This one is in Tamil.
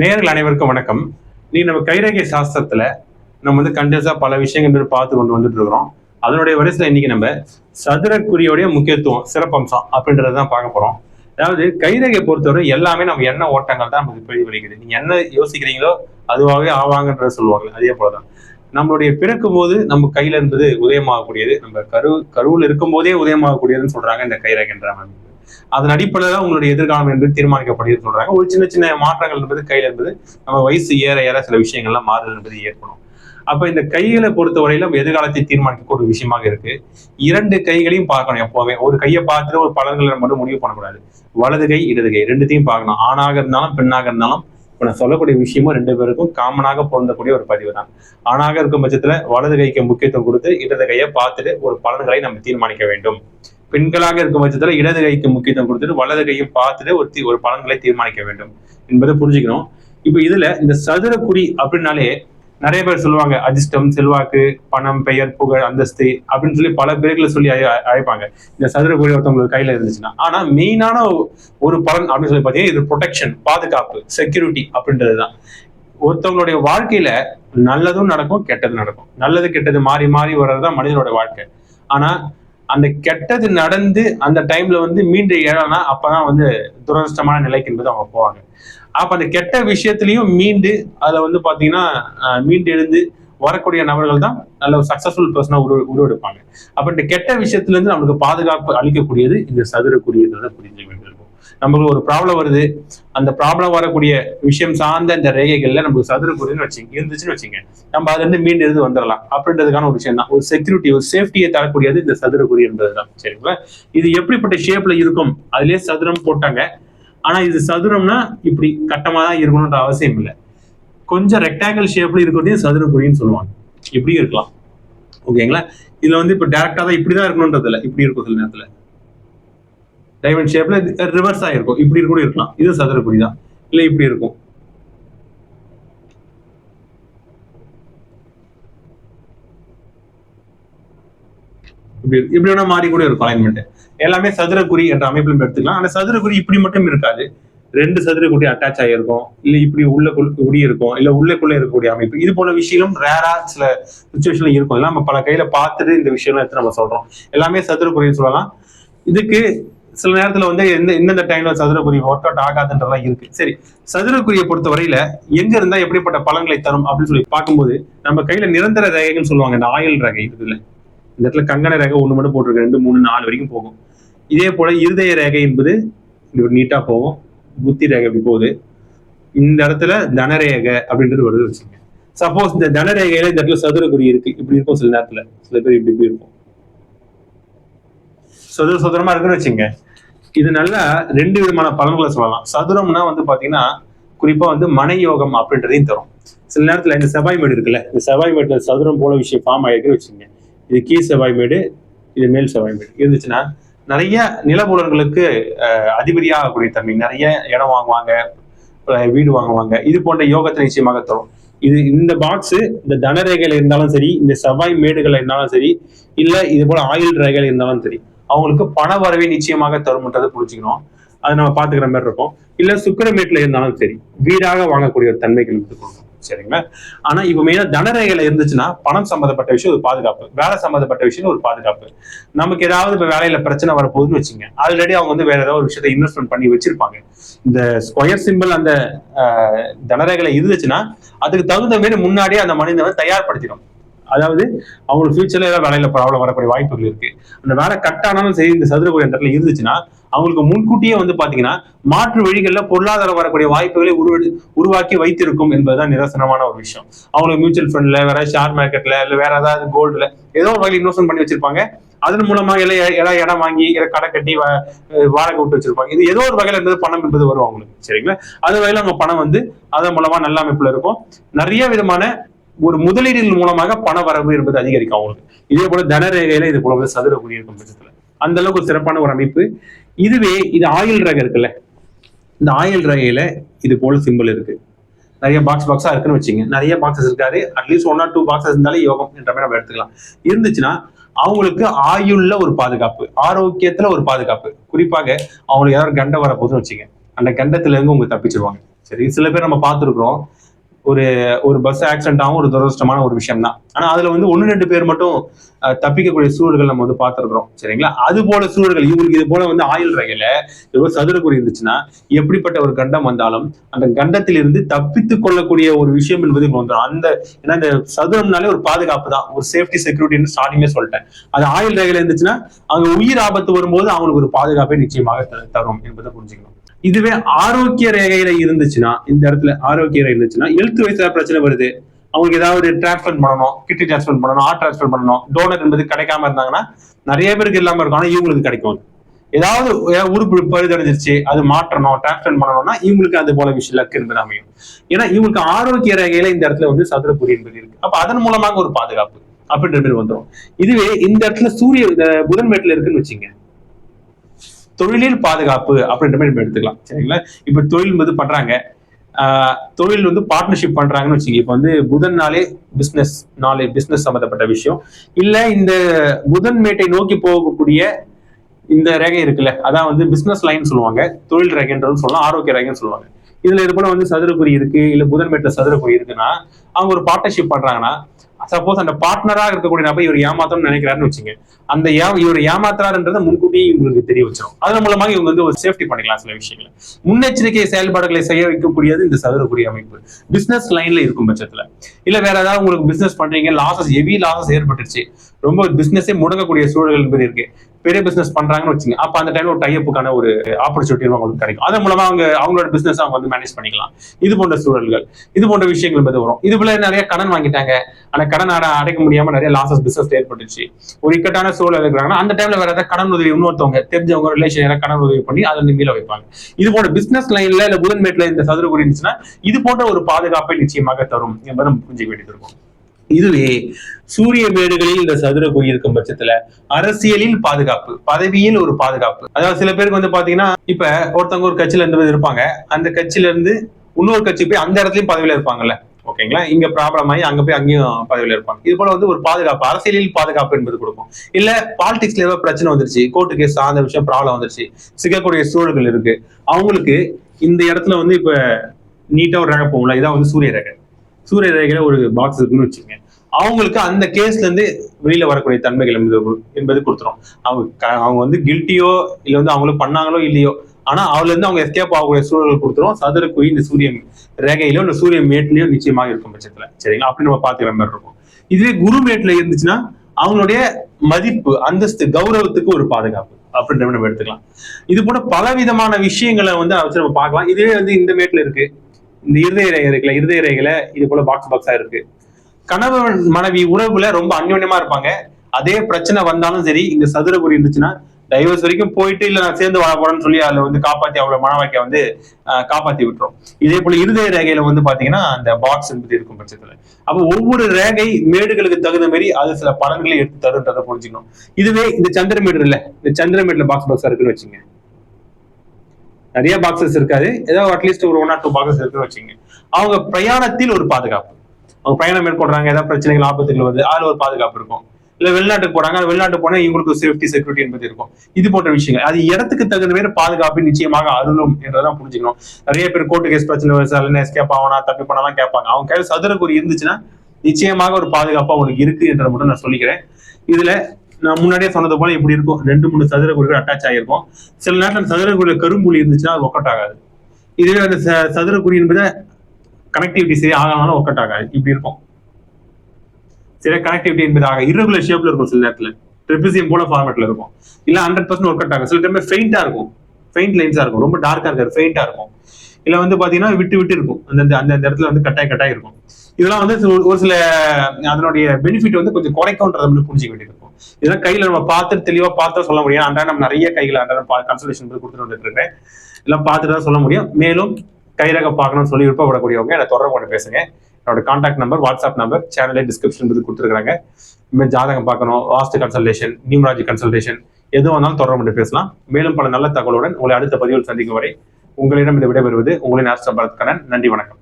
நேர்கள் அனைவருக்கும் வணக்கம். நீ நம்ம கைரேகை சாஸ்திரத்துல நம்ம வந்து கண்டினியூஸா பல விஷயங்கள் பார்த்து கொண்டு வந்துட்டு இருக்கிறோம் அதனுடைய வரிசையில் இன்னைக்கு நம்ம சதுரக்குறியோடைய முக்கியத்துவம் சிறப்பம்சம் அப்படின்றத தான் பார்க்க போறோம். அதாவது கைரேகை பொறுத்தவரை எல்லாமே நம்ம என்ன ஓட்டங்கள் தான் நமக்கு பிரதிபலிக்குது நீங்க என்ன யோசிக்கிறீங்களோ அதுவாகவே ஆவாங்கன்றத சொல்லுவாங்க. அதே போலதான். நம்மளுடைய பிறக்கும் போது நம்ம கையில இருந்தது உதயமாகக்கூடியது. நம்ம கரு கருவில் இருக்கும் போதே உதயமாகக்கூடியதுன்னு சொல்றாங்க இந்த கைரேகைன்ற அதன் அடிப்படையில் தான் உங்களுடைய எதிர்காலம் என்பது தீர்மானிக்கப்படுகிறது சொல்றாங்க. ஒரு சின்ன சின்ன மாற்றங்கள் என்பது கையில் என்பது நம்ம வயசு ஏற ஏற சில விஷயங்கள்லாம் மாறுதல் என்பது ஏற்படும். அப்ப இந்த கைகளை பொறுத்தவரையில நம்ம எதிர்காலத்தை தீர்மானிக்க விஷயமாக இருக்கு. இரண்டு கைகளையும் பார்க்கணும் எப்பவுமே. ஒரு கையை பார்த்துட்டு ஒரு பலன்களை மட்டும் முடிவு பண்ணக்கூடாது. வலது கை இடது கை ரெண்டுத்தையும் பார்க்கணும். ஆணாக இருந்தாலும் பெண்ணாக இருந்தாலும் இப்ப நான் சொல்லக்கூடிய விஷயமும் ரெண்டு பேருக்கும் காமனாக பொருந்தக்கூடிய ஒரு பதிவு தான். ஆணாக இருக்கும் பட்சத்துல வலது கைக்கு முக்கியத்துவம் கொடுத்து இடது கையை பார்த்துட்டு ஒரு பலன்களை நம்ம தீர்மானிக்க வேண்டும். பெண்களாக இருக்கும் பட்சத்தில் இடது கைக்கு முக்கியத்துவம் கொடுத்துட்டு வலது கையை பார்த்துட்டு ஒரு தீ- ஒரு பலன்களை தீர்மானிக்க வேண்டும் என்பதை புரிஞ்சுக்கணும். இப்போ இதுல இந்த சதுர குறி அப்படின்னாலே நிறைய பேர் சொல்லுவாங்க அதிர்ஷ்டம் செல்வாக்கு பணம் பெயர் புகழ் அந்தஸ்து அப்படின்னு சொல்லி பல பேர்களை சொல்லி அழை- அழைப்பாங்க. இந்த சதுர குறி ஒருத்தவங்களுக்கு கையில இருந்துச்சுன்னா. ஆனா மெயினான ஒரு பலன் அப்படின்னு சொல்லி பார்த்தீங்கன்னா இது ப்ரொடெக்ஷன் பாதுகாப்பு செக்யூரிட்டி அப்படின்றது தான் ஒருத்தவங்களுடைய வாழ்க்கையில நல்லதும் நடக்கும் கெட்டதும் நடக்கும். நல்லது கெட்டது மாறி மாறி வர்றதுதான் மனிதனோட வாழ்க்கை. ஆனா அந்த கெட்டது நடந்து அந்த டைம்ல வந்து மீண்டு எழனா அப்பதான் வந்து துரதிருஷ்டமான நிலைக்கு என்பது அவங்க போவாங்க. அப்ப அந்த கெட்ட விஷயத்திலையும் மீண்டு அதுல வந்து பாத்தீங்கன்னா மீண்டு எழுந்து வரக்கூடிய நபர்கள் தான் நல்ல ஒரு சக்சஸ்ஃபுல் பர்சனா உரு உருவெடுப்பாங்க. அப்ப இந்த கெட்ட விஷயத்துல இருந்து நமக்கு பாதுகாப்பு அளிக்கக்கூடியது இந்த சதுர புரிஞ்சு நம்மளுக்கு ஒரு ப்ராப்ளம் வருது. அந்த ப்ராப்ளம் வரக்கூடிய விஷயம் சார்ந்த இந்த ரேகைகள்ல நமக்கு சதுர குறின்னு வச்சுங்க இருந்துச்சுன்னு வச்சுங்க நம்ம அதுல இருந்து மீண்டு இருந்து வந்துடலாம். அப்படின்றதுக்கான ஒரு விஷயம் தான். ஒரு செக்யூரிட்டி ஒரு சேஃப்டியை தரக்கூடியது இந்த சதுர குறி என்பதுதான் சரிங்களா? இது எப்படிப்பட்ட ஷேப்ல இருக்கும்? அதுலயே சதுரம் போட்டாங்க. ஆனா இது சதுரம்னா இப்படி கட்டமா தான் இருக்கணும்ன்ற அவசியம் இல்லை. கொஞ்சம் ரெக்டாங்கிள் ஷேப்ல இருக்கிறதையும் சதுர குறின்னு சொல்லுவாங்க. இப்படியும் இருக்கலாம். ஓகேங்களா? இதுல வந்து இப்ப டேரக்டா தான் இப்படிதான் இருக்கணும்ன்றதுல இப்படி இருக்கும் சில நேரத்துல. டைமண்ட் ஷேப்ல ரிவர்ஸ் ஆயிருக்கும். இப்படி கூட இருக்கலாம். இது சதுர குறி தான். இல்ல இப்படி இருக்கும். இப்படி இப்படி வேணா மாறி கூட இருக்கும் அலைன்மெண்ட் எல்லாமே சதுரக்குறி என்ற அமைப்பில் எடுத்துக்கலாம். ஆனா சதுரக்குறி இப்படி மட்டும் இருக்காது. ரெண்டு சதுரக்குடி அட்டாச் ஆகியிருக்கும் இல்ல இப்படி உள்ள குடி இருக்கும். இல்ல உள்ளக்குள்ள இருக்கக்கூடிய அமைப்பு. இது போல விஷயம் ரேரா சில சுச்சுவேஷன்ல இருக்கும். இதெல்லாம் நம்ம பல கையில பார்த்துட்டு இந்த விஷயம்லாம் எடுத்து நம்ம சொல்றோம். எல்லாமே சதுரக்குறின்னு சொல்லலாம். இதுக்கு சில நேரத்துல வந்து எந்த எந்தெந்த டைம்ல சதுரக்குறி ஒர்க் அவுட் ஆகாதுன்றதெல்லாம் இருக்கு. சரி சதுரக்குறியை பொறுத்த வரையில எங்க இருந்தா எப்படிப்பட்ட பலன்களை தரும் அப்படின்னு சொல்லி பார்க்கும்போது நம்ம கையில நிரந்தர ரேகைன்னு சொல்லுவாங்க இந்த ஆயில் ரேகை இருக்குல்ல இந்த இடத்துல கங்கண ரேகை ஒண்ணு மட்டும் போட்டிருக்கு ரெண்டு மூணு நாலு வரைக்கும் போகும். இதே போல இருதய ரேகை என்பது இப்படி நீட்டா போகும். புத்தி ரேகை இப்படி போகுது. இந்த இடத்துல தனரேகை அப்படின்றது வருது வச்சுங்க சப்போஸ் இந்த தனரேகையில இந்த இடத்துல சதுரக்குறி இருக்கு. இப்படி இருக்கும் சில நேரத்துல. சில பேர் இப்படி இப்படி இருக்கும். சதுர சதுரமா இருக்குன்னு வச்சுங்க இது நல்லா ரெண்டு விதமான பலன்களை சொல்லலாம். சதுரம்னா வந்து பாத்தீங்கன்னா குறிப்பா வந்து மனையோகம் அப்படின்றதையும் தரும். சில நேரத்துல இந்த செவ்வாய் மேடு இருக்குல்ல இந்த செவ்வாய் மேடுல சதுரம் போல விஷயம் ஃபார்ம் ஆயிருக்கு வச்சுங்க இது கீழ் செவ்வாய் மேடு இது மேல் செவ்வாய் மேடு. இருந்துச்சுன்னா நிறைய நிலபுலன்களுக்கு அஹ், அதிபதியாகக்கூடிய தன்மை. நிறைய இடம் வாங்குவாங்க வீடு வாங்குவாங்க. இது போன்ற யோகத்தை நிச்சயமாக தரும். இது இந்த பாக்ஸ் இந்த தன தனரேகையில இருந்தாலும் சரி இந்த செவ்வாய் மேடுகள் இருந்தாலும் சரி இல்ல இது போல ஆயுள் ரேகையில இருந்தாலும் சரி அவங்களுக்கு பண வரவை நிச்சயமாக தரும்ன்றதை புரிஞ்சுக்கணும். அதை நம்ம பாத்துக்கிற மாதிரி இருக்கும். இல்ல சுக்கரமேட்ல இருந்தாலும் சரி வீடாக வாங்கக்கூடிய ஒரு தன்மைகள் கொடுக்கும். சரிங்களா? ஆனா இப்ப மெயினா தனரேகையில இருந்துச்சுன்னா பணம் சம்பந்தப்பட்ட விஷயம் ஒரு பாதுகாப்பு. வேலை சம்பந்தப்பட்ட விஷயம் ஒரு பாதுகாப்பு. நமக்கு ஏதாவது இப்ப வேலையில பிரச்சனை வரப்போகுதுன்னு வச்சுங்க ஆல்ரெடி அவங்க வந்து வேற ஏதாவது ஒரு விஷயத்தை இன்வெஸ்ட்மெண்ட் பண்ணி வச்சிருப்பாங்க. இந்த ஸ்கொயர் சிம்பிள் அந்த ஆஹ், தனரேகையில இருந்துச்சுன்னா அதுக்கு தகுந்த மாதிரி முன்னாடியே அந்த மனிதனை தயார்படுத்திடும். அதாவது அவங்களுக்கு ஃபியூச்சர்ல ஏதாவது வேலையில ப்ராப்ளம் வரக்கூடிய வாய்ப்புகள் இருக்கு. அந்த வேலை கட் ஆனாலும் சரி இந்த சதுரகுடி அந்த இடத்துல இருந்துச்சுன்னா அவங்களுக்கு முன்கூட்டியே வந்து பாத்தீங்கன்னா மாற்று வழிகளில் பொருளாதாரம் வரக்கூடிய வாய்ப்புகளை உருவ உருவாக்கி வைத்திருக்கும் என்பதுதான் நிதர்சனமான ஒரு விஷயம். அவங்களுக்கு மியூச்சுவல் ஃபண்ட்ல வேற ஷேர் மார்க்கெட்ல இல்ல வேற ஏதாவது கோல்டுல ஏதோ ஒரு வகையில் இன்வெஸ்ட்மெண்ட் பண்ணி வச்சிருப்பாங்க. அதன் மூலமா எல்லாம் ஏதாவது இடம் வாங்கி கடை கட்டி வா- வாடகை விட்டு வச்சிருப்பாங்க. இது ஏதோ ஒரு வகையில இருந்தது பணம் என்பது வரும் அவங்களுக்கு. சரிங்களா? அது வகையில அவங்க பணம் வந்து அதன் மூலமா நல்ல அமைப்புல இருக்கும். நிறைய விதமான ஒரு முதலீடுகள் மூலமாக பண வரவு என்பது அதிகரிக்கும் அவங்களுக்கு. இதே போல தனரேகையில இது போல சதுர குடியிருக்கும் இருக்கும் பட்சத்துல. அந்த அளவுக்கு ஒரு சிறப்பான ஒரு அமைப்பு. இதுவே இது ஆயில் ரக இருக்குல்ல. இந்த ஆயில் ரகையில இது போல சிம்பிள் இருக்கு. நிறைய பாக்ஸ் பாக்ஸா இருக்குன்னு வச்சுங்க. நிறைய பாக்ஸஸ் இருக்காரு at least one or two boxes இருந்தாலே யோகம் என்ற மாதிரி நம்ம எடுத்துக்கலாம். இருந்துச்சுன்னா அவங்களுக்கு ஆயுள்ல ஒரு பாதுகாப்பு ஆரோக்கியத்துல ஒரு பாதுகாப்பு. குறிப்பாக அவங்களுக்கு ஏதாவது வர வரப்போகுதுன்னு வச்சுங்க. அந்த கண்டத்துல இருந்து அவங்க தப்பிச்சிருவாங்க. சரி சில பேர் நம்ம பார்த்துருக்குறோம். ஒரு ஒரு பஸ் ஆக்சிடென்ட் ஆகும் ஒரு துரதிருஷ்டமான ஒரு விஷயம் தான் ஆனா அதுல வந்து ஒன்னு ரெண்டு பேர் மட்டும் தப்பிக்கக்கூடிய சூழல்கள் நம்ம வந்து பார்த்துருக்குறோம். சரிங்களா? அது போல சூழல்கள் இவங்களுக்கு இது போல வந்து ஆயுள் ரகையில ஏதோ சதுரக்குறி இருந்துச்சுன்னா எப்படிப்பட்ட ஒரு கண்டம் வந்தாலும் அந்த கண்டத்தில் இருந்து தப்பித்து கொள்ளக்கூடிய ஒரு விஷயம் என்பது இங்க வந்துடும் அந்த ஏன்னா இந்த சதுரம்னாலே ஒரு பாதுகாப்பு தான். ஒரு சேஃப்டி செக்யூரிட்டின்னு ஸ்டார்டிங்கே சொல்லிட்டேன். அது ஆயுள் ரகையில இருந்துச்சுன்னா அங்க உயிர் ஆபத்து வரும்போது அவங்களுக்கு ஒரு பாதுகாப்பை நிச்சயமாக த- தரும் என்பதை புரிஞ்சுக்கணும். இதுவே ஆரோக்கிய ரேகையில இருந்துச்சுன்னா இந்த இடத்துல ஆரோக்கிய ரேகை இருந்துச்சுன்னா எழுத்து வயசுல பிரச்சனை வருது. அவங்களுக்கு ஏதாவது டிரான்ஸ்பர் பண்ணணும் கிட்னி டிரான்ஸ்பர் பண்ணணும் ஹார்ட் டிரான்ஸ்பர் பண்ணணும் டோனர் என்பது கிடைக்காம இருந்தாங்கன்னா நிறைய பேருக்கு இல்லாம இருக்கும். ஆனா இவங்களுக்கு கிடைக்கும் ஏதாவது உறுப்பு பழுதடைஞ்சிருச்சு அது மாற்றணும் டிரான்ஸ்ஃபர் பண்ணணும்னா இவங்களுக்கு அது போல விஷயம் லக் என்பது அமையும். ஏன்னா இவங்களுக்கு ஆரோக்கிய ரகையில இந்த இடத்துல வந்து சதுரபுரி என்பது இருக்கு. அப்ப அதன் மூலமாக ஒரு பாதுகாப்பு அப்படின்ற மாதிரி வந்துடும் இதுவே இந்த இடத்துல சூரிய புதன் மேட்டுல இருக்குன்னு வச்சுங்க. தொழிலில் பாதுகாப்பு அப்படின்ற மாதிரி நம்ம எடுத்துக்கலாம். சரிங்களா? இப்ப தொழில் வந்து பண்றாங்க. தொழில் வந்து பார்ட்னர்ஷிப் பண்றாங்கன்னு வச்சுங்க இப்போ வந்து புதன் நாளே பிசினஸ் நாளே பிசினஸ் சம்மந்தப்பட்ட விஷயம். இல்ல இந்த புதன் மேட்டை நோக்கி போகக்கூடிய இந்த ரேகை இருக்குல்ல அதான் வந்து பிசினஸ் லைன் சொல்லுவாங்க. தொழில் ரேகைன்றது சொல்லலாம் ஆரோக்கிய ரேகைன்னு சொல்லுவாங்க. இதுல இது போல வந்து சதுரக்குறி இருக்கு இல்ல புதன் மேட்டில் சதுரக்குறி இருக்குன்னா அவங்க ஒரு பார்ட்னர்ஷிப் பண்றாங்கன்னா சப்போஸ் அந்த பார்ட்னரா இருக்கக்கூடிய நபர் இவர் ஏமாத்தணும்னு நினைக்கிறாருன்னு வச்சுங்க. அந்த ஏ இவர் ஏமாத்துறாருன்றதை முன்கூட்டியே இவங்களுக்கு தெரிய வச்சிடும் அதன் மூலமாக இவங்க வந்து ஒரு சேஃப்டி பண்ணிக்கலாம் சில விஷயங்களை. முன்னெச்சரிக்கை செயல்பாடுகளை செய்ய வைக்கக்கூடியது இந்த சதுரக்குரிய அமைப்பு. பிசினஸ் லைன்ல இருக்கும் பட்சத்துல. இல்ல வேற ஏதாவது உங்களுக்கு பிசினஸ் பண்றீங்க லாசஸ் ஹெவி லாசஸ் ஏற்பட்டுருச்சு. ரொம்ப பிசினஸே முடங்கக்கூடிய சூழல்கள் என்பது இருக்கு. பெரிய பிசினஸ் பண்றாங்கன்னு வச்சுங்க. அப்ப அந்த டைம்ல ஒரு டைப்புக்கான ஒரு eh, ஆப்பர்ச்சுனிட்டி அவங்களுக்கு கிடைக்கும். அதன் மூலமா அவங்க அவங்களோட பிசினஸ் அவங்க வந்து மேனேஜ் பண்ணிக்கலாம். இது போன்ற சூழல்கள். இது போன்ற விஷயங்கள் என்பது வரும். இது போல நிறைய கடன் வாங்கிட்டாங்க. ஆனா கடன் அடைக்க முடியாம நிறைய லாசஸ் பிசினஸ் ஏற்பட்டுச்சு. ஒரு இக்கட்டான சூழல் இருக்கிறாங்கன்னா அந்த டைம்ல வேற ஏதாவது கடன் உதவி இன்னொருத்தவங்க தெரிஞ்சவங்க ரிலேஷன் யாராவது கடன் உதவி பண்ணி அதை வந்து மீள வைப்பாங்க. இது போன்ற பிசினஸ் லைன்ல இல்ல புதன் மேட்ல இந்த சதுரகுரி இருந்துச்சுன்னா இது போன்ற ஒரு பாதுகாப்பை நிச்சயமாக தரும் என்பதை புரிஞ்சுக்க வேண்டியது இருக்கும். இதுவே சூரிய மேடுகளில் இந்த சதுர இருக்கும் பட்சத்துல அரசியலில் பாதுகாப்பு பதவியில் ஒரு பாதுகாப்பு. அதாவது சில பேருக்கு வந்து பாத்தீங்கன்னா இப்ப ஒருத்தவங்க ஒரு கட்சியில இருந்து இருப்பாங்க. அந்த கட்சியில இருந்து இன்னொரு கட்சி போய் அந்த இடத்துலயும் பதவியில இருப்பாங்கல்ல. ஓகேங்களா? இங்க ப்ராப்ளம் ஆகி அங்க போய் அங்கேயும் பதவியில இருப்பாங்க. இது போல வந்து ஒரு பாதுகாப்பு அரசியலில் பாதுகாப்பு என்பது கொடுக்கும். இல்ல பாலிடிக்ஸ்ல ஏதோ பிரச்சனை வந்துருச்சு. கோர்ட்டு கேஸ் அந்த விஷயம் ப்ராப்ளம் வந்துருச்சு. சிக்கக்கூடிய சூழல்கள் இருக்கு. அவங்களுக்கு இந்த இடத்துல வந்து இப்ப நீட்டா ஒரு ரேகை போகும்ல. இதான் வந்து சூரிய ரேகை. சூரிய ரேகையில ஒரு பாக்ஸ் இருக்குன்னு வச்சுக்கோங்க. அவங்களுக்கு அந்த கேஸ்ல இருந்து வெளியில வரக்கூடிய தன்மைகள் என்பது கொடுத்துரும். அவங்க அவங்க வந்து கில்ட்டியோ இல்ல வந்து அவங்களுக்கு பண்ணாங்களோ இல்லையோ ஆனா அவள இருந்து அவங்க எஸ்கேப் ஆகக்கூடிய சூழல் கொடுத்துரும். சதுரக்குறி இந்த சூரிய ரேகையிலோ இந்த சூரிய மேட்லயோ நிச்சயமாக இருக்கும் பட்சத்துல. சரிங்களா? அப்படி நம்ம பாத்துக்கிற மாதிரி இருக்கும். இதுவே குரு மேட்ல இருந்துச்சுன்னா அவங்களுடைய மதிப்பு அந்தஸ்து கௌரவத்துக்கு ஒரு பாதுகாப்பு. அப்படின்ற நம்ம எடுத்துக்கலாம். இது போல பல விதமான விஷயங்களை வந்து வச்சு நம்ம பார்க்கலாம். இதுவே வந்து இந்த மேட்ல இருக்கு. இந்த இருதய ரேகை இருக்குல்ல இருதய ரேகையில இது போல பாக்ஸ் பாக்ஸா இருக்கு. கணவன் மனைவி உறவுல ரொம்ப அந்யோன்யமா இருப்பாங்க. அதே பிரச்சனை வந்தாலும் சரி இந்த சதுரகுரி இருந்துச்சுன்னா டைவர்ஸ் வரைக்கும் போயிட்டு இல்ல நான் சேர்ந்து வாழ போறேன்னு சொல்லி அதுல வந்து காப்பாத்தி அவளோட மனவாக்கிய வந்து காப்பாத்தி விட்டுரும். இதே போல இருதய ரேகையில வந்து பாத்தீங்கன்னா அந்த பாக்ஸ் என்பது இருக்கும் பட்சத்துல. அப்ப ஒவ்வொரு ரேகை மேடுகளுக்கு தகுந்த மாதிரி அது சில பலன்களை எடுத்து தருன்றதை புரிஞ்சுக்கணும். இதுவே இந்த சந்திரமேடு இல்ல இந்த சந்திரமேட்ல பாக்ஸ் பாக்ஸா இருக்குன்னு வச்சுங்க நிறைய பாக்ஸஸ் இருக்காது. ஏதோ அட்லீஸ்ட் ஒரு ஒன் ஆர் டூ பாக்ஸஸ் இருக்குன்னு வச்சுங்க அவங்க பிரயாணத்தில் ஒரு பாதுகாப்பு. அவங்க பயணம் மேற்கொள்றாங்க ஏதாவது பிரச்சனைகள் ஆபத்துகள் வருது அதுல ஒரு பாதுகாப்பு இருக்கும். இல்ல வெளிநாட்டுக்கு போறாங்க அது வெளிநாட்டு போனா இவங்களுக்கு சேஃப்டி செக்யூரிட்டி என்பது இருக்கும். இது போன்ற விஷயங்கள். அது இடத்துக்கு தகுந்த மாதிரி பாதுகாப்பு நிச்சயமாக அருளும் என்றதான் புரிஞ்சுக்கணும். நிறைய பேர் கோர்ட்டு கேஸ் பிரச்சனை வருது எஸ்கேப் ஆகனா தப்பி பண்ணலாம் கேட்பாங்க. அவங்க சதுர சதுரக்குறி இருந்துச்சுன்னா நிச்சயமாக ஒரு பாதுகாப்பு அவங்களுக்கு இருக்கு என்றதை மட்டும் நான் சொல்லிக்கிறேன். இதுல நான் முன்னாடியே சொன்னது போல இப்படி இருக்கும். ரெண்டு மூணு சதுர சதுரக்குறிகள் அட்டாச் ஆகிருக்கும் சில நேரத்தில் சதுர சதுரக்குறியில கரும்புலி இருந்துச்சுன்னா அது ஒக்கட் ஆகாது. இதுவே அந்த ச- குழி என்பது கனெக்டிவிட்டி சரி ஆகலாம் ஒக்கட் ஆகாது. இப்படி இருக்கும். சில கனெக்டிவிட்டி என்பது ஆக இரகுலர் ஷேப்ல இருக்கும் சில நேரத்தில். ட்ரிபிசியம் போல ஃபார்மேட்ல இருக்கும். இல்ல ஹண்ட்ரட் பர்சன்ட் ஒர்க் அவுட் ஆகும் சில டைம் ஃபெயிண்டா இருக்கும். ஃபெயிண்ட் லைன்ஸா இருக்கும். ரொம்ப டார்க்கா இருக்காது. ஃபெயிண்டா இருக்கும். இல்ல வந்து பாத்தீங்கன்னா விட்டு விட்டு இருக்கும். அந்த அந்த- இடத்துல வந்து கட்டாய கட்டாய இருக்கும். இதெல்லாம் வந்து ஒரு- சில அதனுடைய பெனிஃபிட் வந்து கொஞ்சம் குறைக்கும்ன்றத வந்து புரிஞ்சுக்க வேண்டியிருக்கும் இதெல்லாம் கையில நம்ம பார்த்து தெளிவா பார்த்தா சொல்ல முடியும். அன்றாடம் நம்ம நிறைய கைகள் அன்றாடம் கன்சல்டேஷன் கொடுத்துட்டு வந்துட்டு இருக்கேன் எல்லாம் பார்த்துட்டு தான் சொல்ல முடியும். மேலும் கைரக பார்க்கணும்னு சொல்லி விருப்பப்படக்கூடியவங்க என்னை தொடர்பு கொண்டு பேசுங்க. என்னோட கான்டாக்ட் நம்பர் வாட்ஸ்அப் நம்பர் சேனலே டிஸ்கிரிப்ஷன் கொடுத்துருக்காங்க இனிமேல் ஜாதகம் பார்க்கணும் வாஸ்து கன்சல்டேஷன் நியூமராஜி கன்சல்டேஷன் எதுவும் வந்தாலும் தொடர்பு கொண்டு பேசலாம். மேலும் பல நல்ல தகவலுடன் உங்களை அடுத்த பதிவில் சந்திக்கும் வரை உங்களிடம் இது விடைபெறுவது உங்களின் ஆஸ்திர பரத் கண்ணன். நன்றி வணக்கம்.